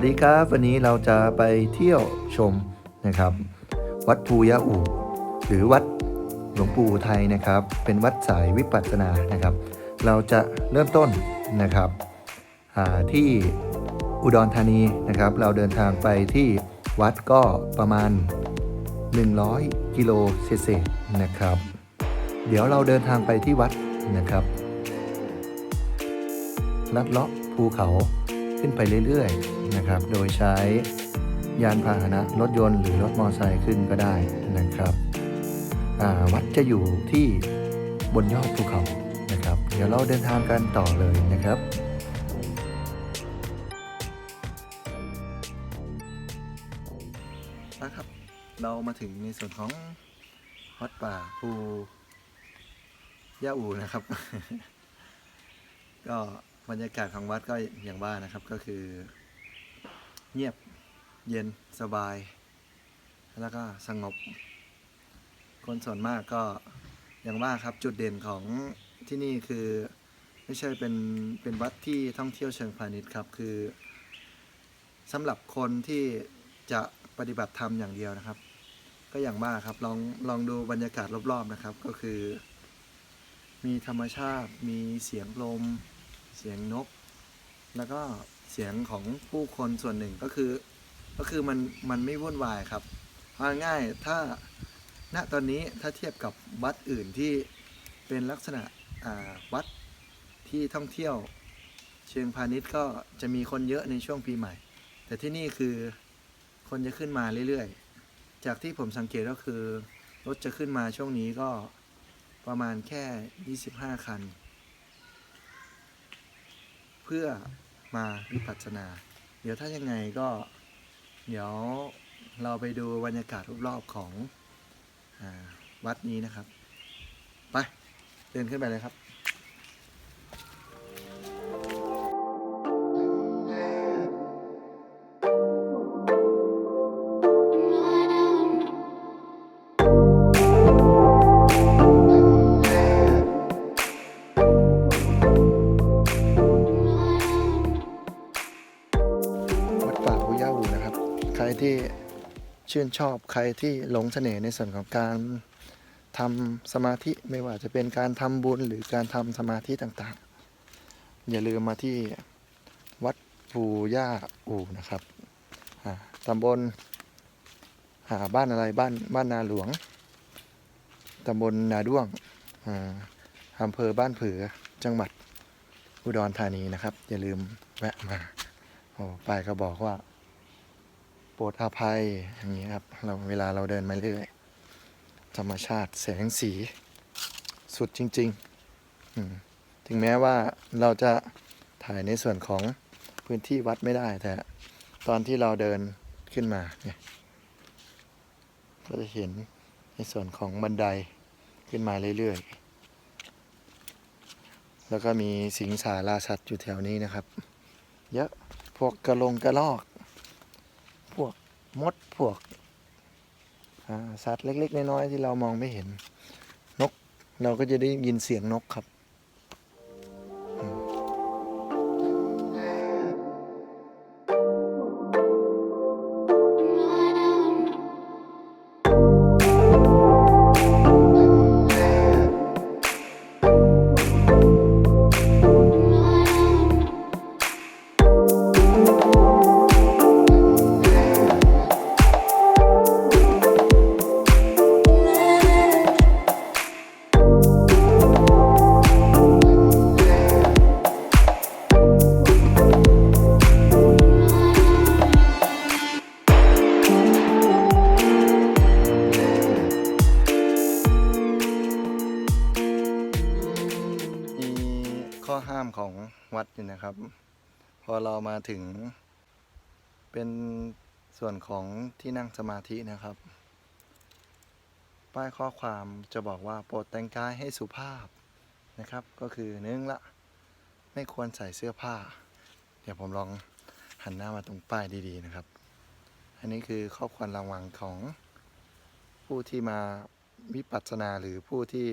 วัสดีครับ วันนี้เราจะไปเที่ยวชมนะครับ วัดภูยะอู่หรือวัดหลวงปู่ไทยนะครับ เป็นวัดสายวิปัสสนานะครับ เราจะเริ่มต้นนะครับที่อุดรธานีนะครับ เราเดินทางไปที่วัดก็ประมาณ 100 กิโลเศษนะครับ เดี๋ยวเราเดินทางไปที่วัดนะครับลัดเลาะภูเขา ขึ้นไปเรื่อยๆนะครับ โดยใช้ยานพาหนะรถยนต์หรือรถมอเตอร์ไซค์ขึ้นก็ได้นะครับวัดจะอยู่ที่บนยอดภูเขานะครับ เดี๋ยวเราเดินทางกันต่อเลยนะครับนะครับ เรามาถึงในส่วนของวัดป่าภูย่าอูนะครับ ก็ บรรยากาศของวัดก็อย่างว่านะครับก็คือ เงียบเย็นสบาย แล้วก็สงบ คนส่วนมากก็อย่างว่าครับจุดเด่นของที่นี่คือไม่ใช่เป็นเป็นวัดที่ท่องเที่ยวเชิงพาณิชย์ครับคือสำหรับคนที่จะปฏิบัติธรรมอย่างเดียวนะครับ ก็อย่างว่าครับลองลองดูบรรยากาศรอบๆนะครับ ก็คือ มีธรรมชาติมีเสียงลม เสียงนก แล้วก็เสียงของผู้คนส่วนหนึ่งก็คือ ก็คือมันมันไม่วุ่นวายครับเอาง่ายถ้าณตอนนี้ถ้าเทียบกับวัดอื่นที่เป็นลักษณะวัดที่ท่องเที่ยว เชิงพาณิชย์ก็จะมีคนเยอะในช่วงปีใหม่ แต่ที่นี่คือคนจะขึ้นมาเรื่อยๆ จากที่ผมสังเกตก็คือรถจะขึ้นมาช่วงนี้ก็ประมาณแค่ 25 คัน พื่อมาวิปัสสนา เดี๋ยวถ้ายังไงก็ เดี๋ยวเราไปดูบรรยากาศรอบๆของอวัดนี้นะครับ ไป เดินขึ้นไปเลยครับ ที่ชื่นชอบใครที่หลงเสน่ห์ในส่วนของการทำสมาธิไม่ว่าจะเป็นการทำบุญหรือการทำสมาธิต่างๆ อย่าลืมมาที่วัดภูย่าอู่นะครับตำบลหาบ้านอะไรบ้านบ้านนาหลวงตำบลนาด้วงอ่าอำเภอบ้านผือจังหวัดอุดรธานีนะครับ อย่าลืมแวะมาโอ้ป้ายก็บอกว่า ปรดอภัยอย่างนี้ครับ เราเวลาเราเดินมาเรื่อยธรรมชาติแสงสี สุดจริงๆถึงแม้ว่าเราจะถ่ายในส่วนของพื้นที่วัดไม่ได้ แต่ตอนที่เราเดินขึ้นมาเนี่ยก็จะเห็นในส่วนของบันไดขึ้นมาเรื่อยๆ แล้วก็มีสิงสาราสัตว์อยู่แถวนี้นะครับ เยอะพวกกระลงกระลอก มดพวกสัตว์เล็ก ๆ น้อยๆที่เรามองไม่เห็นนก เราก็จะได้ยินเสียงนกครับ ข้อห้ามของวัดอยู่นะครับ พอเรามาถึง เป็นส่วนของที่นั่งสมาธินะครับ ป้ายข้อความจะบอกว่าโปรดแต่งกายให้สุภาพนะครับ ก็คือหนึ่งละ ไม่ควรใส่เสื้อผ้า เดี๋ยวผมลองหันหน้ามาตรงป้ายดีๆนะครับ อันนี้คือข้อควรระวังของผู้ที่มาวิปัสสนาหรือผู้ที่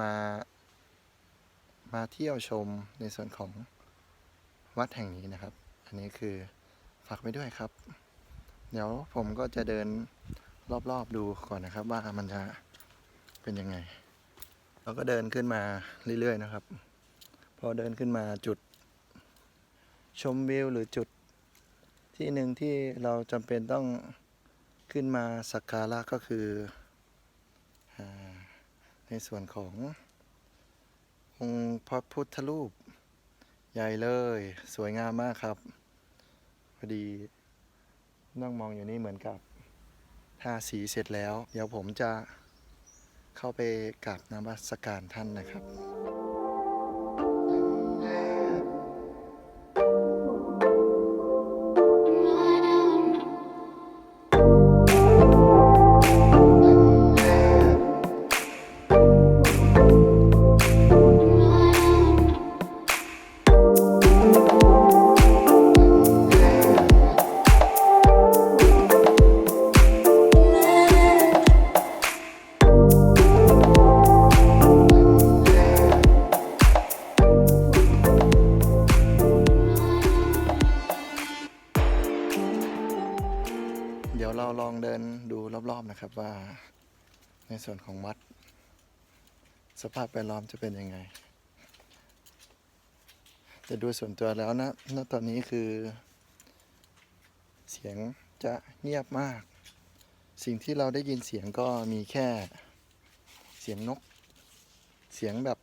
มา มาเที่ยวชมในส่วนของวัดแห่งนี้นะครับ อันนี้คือฝากไว้ด้วยครับ เดี๋ยวผมก็จะเดินรอบๆดูก่อนนะครับ ว่ามันจะเป็นยังไง เราก็เดินขึ้นมาเรื่อยๆนะครับ พอเดินขึ้นมาจุดชมวิวหรือจุดที่หนึ่งที่เราจำเป็นต้องขึ้นมาสักการะก็คือ ในส่วนของ องค์พระพุทธรูป ใหญ่เลย สวยงามมากครับ พอดีนั่งมองอยู่นี่เหมือนกับทาสีเสร็จแล้ว เดี๋ยวผมจะเข้าไปกราบนมัสการท่านนะครับ นะครับว่าในส่วนของวัด สภาพแวดล้อมจะเป็นยังไง แต่ดูส่วนตัวแล้วนะณตอนนี้คือ เสียงจะเงียบมาก สิ่งที่เราได้ยินเสียงก็มีแค่เสียงนก เสียงแบบ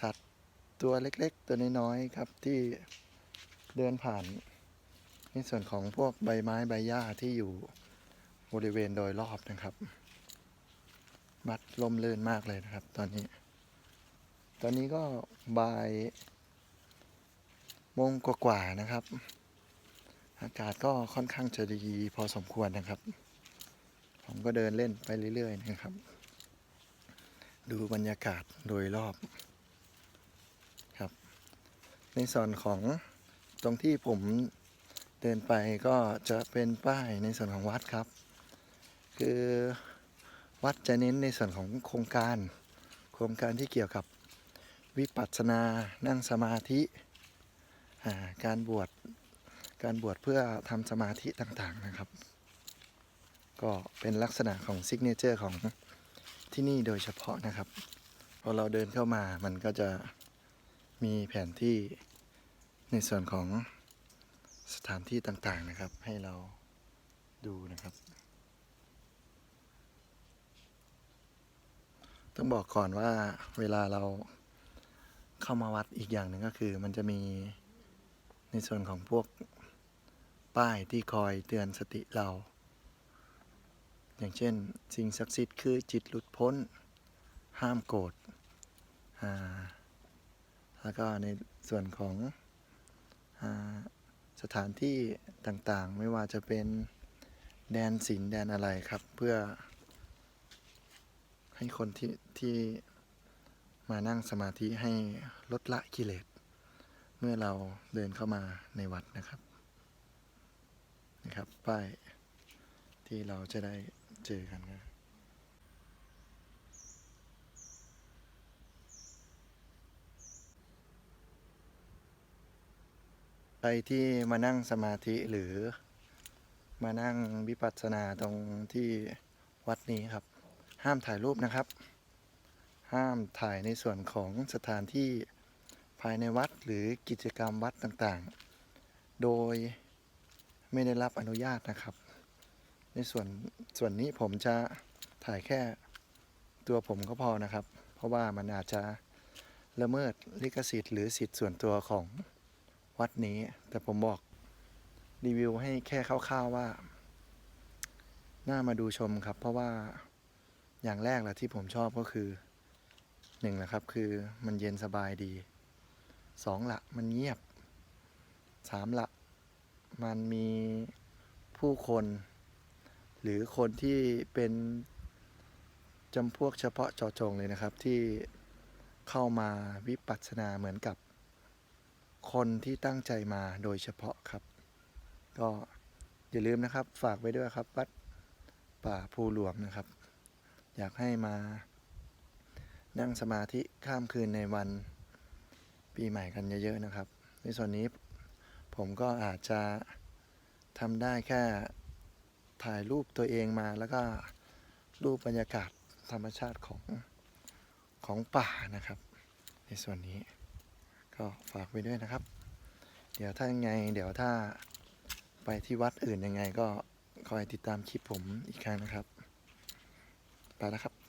สัตว์ตัวเล็กๆ ตัวน้อยๆครับที่เดินผ่าน ในส่วนของพวกใบไม้ใบหญ้าที่อยู่บริเวณโดยรอบนะครับ บัดลมลื่นมากเลยนะครับ ตอนนี้ ตอนนี้ก็บ่ายโมงกว่าๆนะครับ อากาศก็ค่อนข้างจะดีพอสมควรนะครับ ผมก็เดินเล่นไปเรื่อย ๆ นะครับ ดูบรรยากาศโดยรอบครับ ในส่วนของตรงที่ผม เดินไปก็จะเป็นป้ายในส่วนของวัดครับ คือวัดจะเน้นในส่วนของโครงการ โครงการที่เกี่ยวกับวิปัสสนานั่งสมาธิาการบวชการบวชเพื่อทำสมาธิต่างๆนะครับ ก็เป็นลักษณะของซิกเนเจอร์ของที่นี่โดยเฉพาะนะครับพอเราเดินเข้ามามันก็จะมีแผนที่ในส่วนของ สถานที่ต่างๆนะครับ ให้เราดูนะครับ ต้องบอกก่อนว่าเวลาเราเข้ามาวัดอีกอย่างหนึ่งก็คือ มันจะมีในส่วนของพวกป้ายที่คอยเตือนสติเรา อย่างเช่น สิ่งศักดิ์สิทธิ์คือจิตหลุดพ้น ห้ามโกรธแล้วก็ในส่วนของอ สถานที่ต่างๆ ไม่ว่าจะเป็นแดนศิลป์แดนอะไรครับ เพื่อ ให้คนที่ที่มานั่งสมาธิให้ลดละกิเลส เมื่อเราเดินเข้ามาในวัดนะครับนะครับป้ายที่เราจะได้เจอกันครั ใครที่มานั่งสมาธิหรือมานั่งวิปัสสนาตรงที่วัดนี้ครับ ห้ามถ่ายรูปนะครับ ห้ามถ่ายในส่วนของสถานที่ภายในวัดหรือกิจกรรมวัดต่างๆ โดยไม่ได้รับอนุญาตนะครับ ในส่วนส่วนนี้ผมจะถ่ายแค่ตัวผมก็พอนะครับ เพราะว่ามันอาจจะละเมิดลิขสิทธิ์หรือสิทธิ์ส่วนตัวของ วัดนี้ แต่ผมบอกรีวิวให้แค่คร่าวๆว่า น่ามาดูชมครับ เพราะว่าอย่างแรกแหละที่ผมชอบก็คือหนึ่งนะครับ คือมันเย็นสบายดีสองละมันเงียบสามละมันมีผู้คน หรือคนที่เป็นจำพวกเฉพาะเจาะจงเลยนะครับ ที่เข้ามาวิปัสสนาเหมือนกับ คนที่ตั้งใจมาโดยเฉพาะครับ ก็อย่าลืมนะครับฝากไว้ด้วยครับวัดป่าภูหลวงนะครับ อยากให้มา นั่งสมาธิข้ามคืนในวันปีใหม่กันเยอะๆนะครับ ในส่วนนี้ผมก็อาจจะทำได้แค่ถ่ายรูปตัวเองมาแล้วก็รูปบรรยากาศธรรมชาติของของป่านะครับ ในส่วนนี้ ก็ฝากไปด้วยนะครับ เดี๋ยวถ้ายังไง เดี๋ยวถ้าไปที่วัดอื่นยังไง ก็คอยติดตามคลิปผมอีกครั้งนะครับ ไปแล้วครับ